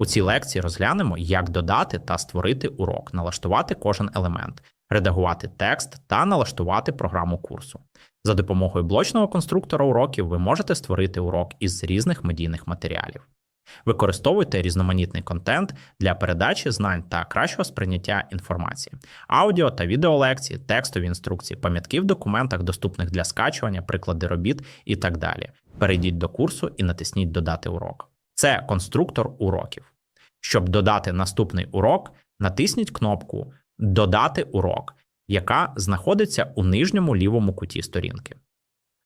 У цій лекції розглянемо, як додати та створити урок, налаштувати кожен елемент, редагувати текст та налаштувати програму курсу. За допомогою блочного конструктора уроків ви можете створити урок із різних медійних матеріалів. Використовуйте різноманітний контент для передачі знань та кращого сприйняття інформації, аудіо та відеолекції, текстові інструкції, пам'ятки в документах, доступних для скачування, приклади робіт і так далі. Перейдіть до курсу і натисніть Додати урок. Це конструктор уроків. Щоб додати наступний урок, натисніть кнопку Додати урок, яка знаходиться у нижньому лівому куті сторінки.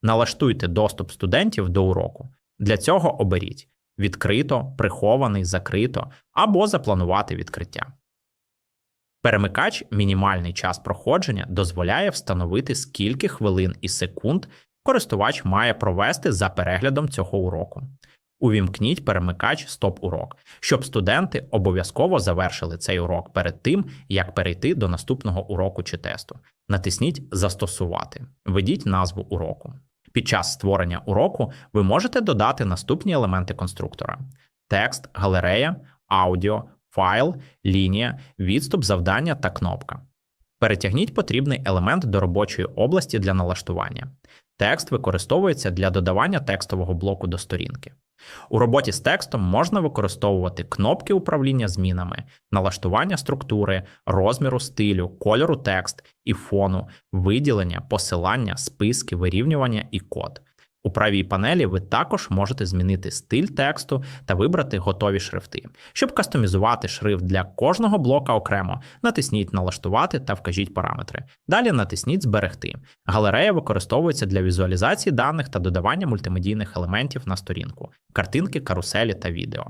Налаштуйте доступ студентів до уроку. Для цього оберіть відкрито, прихований, закрито або запланувати відкриття. Перемикач мінімальний час проходження дозволяє встановити, скільки хвилин і секунд користувач має провести за переглядом цього уроку. Увімкніть перемикач Стоп-урок, щоб студенти обов'язково завершили цей урок перед тим, як перейти до наступного уроку чи тесту. Натисніть Застосувати. Введіть назву уроку. Під час створення уроку ви можете додати наступні елементи конструктора: текст, галерея, аудіо, файл, лінія, відступ завдання та кнопка. Перетягніть потрібний елемент до робочої області для налаштування. Текст використовується для додавання текстового блоку до сторінки. У роботі з текстом можна використовувати кнопки управління змінами, налаштування структури, розміру стилю, кольору текст і фону, виділення, посилання, списки, вирівнювання і код. У правій панелі ви також можете змінити стиль тексту та вибрати готові шрифти. Щоб кастомізувати шрифт для кожного блока окремо, натисніть Налаштувати та вкажіть параметри. Далі натисніть Зберегти. Галерея використовується для візуалізації даних та додавання мультимедійних елементів на сторінку, картинки, каруселі та відео.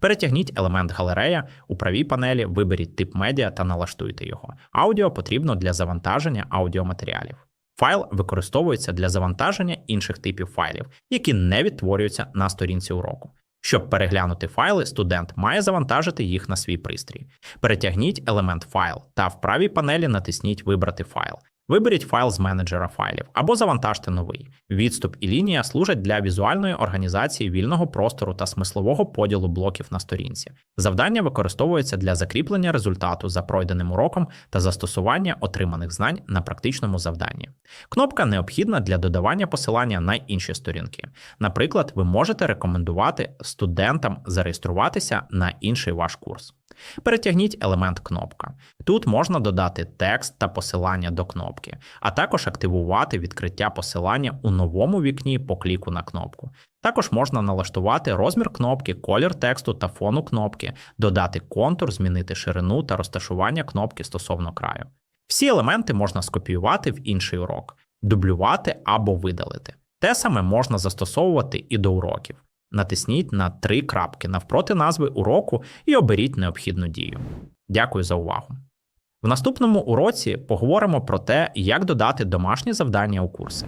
Перетягніть елемент галерея у правій панелі, виберіть тип медіа та налаштуйте його. Аудіо потрібно для завантаження аудіоматеріалів. Файл використовується для завантаження інших типів файлів, які не відтворюються на сторінці уроку. Щоб переглянути файли, студент має завантажити їх на свій пристрій. Перетягніть елемент файл та в правій панелі натисніть Вибрати файл. Виберіть файл з менеджера файлів або завантажте новий. Відступ і лінія служать для візуальної організації вільного простору та смислового поділу блоків на сторінці. Завдання використовується для закріплення результату за пройденим уроком та застосування отриманих знань на практичному завданні. Кнопка необхідна для додавання посилання на інші сторінки. Наприклад, ви можете рекомендувати студентам зареєструватися на інший ваш курс. Перетягніть елемент кнопка. Тут можна додати текст та посилання до кнопки, а також активувати відкриття посилання у новому вікні по кліку на кнопку. Також можна налаштувати розмір кнопки, колір тексту та фону кнопки, додати контур, змінити ширину та розташування кнопки стосовно краю. Всі елементи можна скопіювати в інший урок, дублювати або видалити. Те саме можна застосовувати і до уроків. Натисніть на три крапки навпроти назви уроку і оберіть необхідну дію. Дякую за увагу. В наступному уроці поговоримо про те, як додати домашні завдання у курси.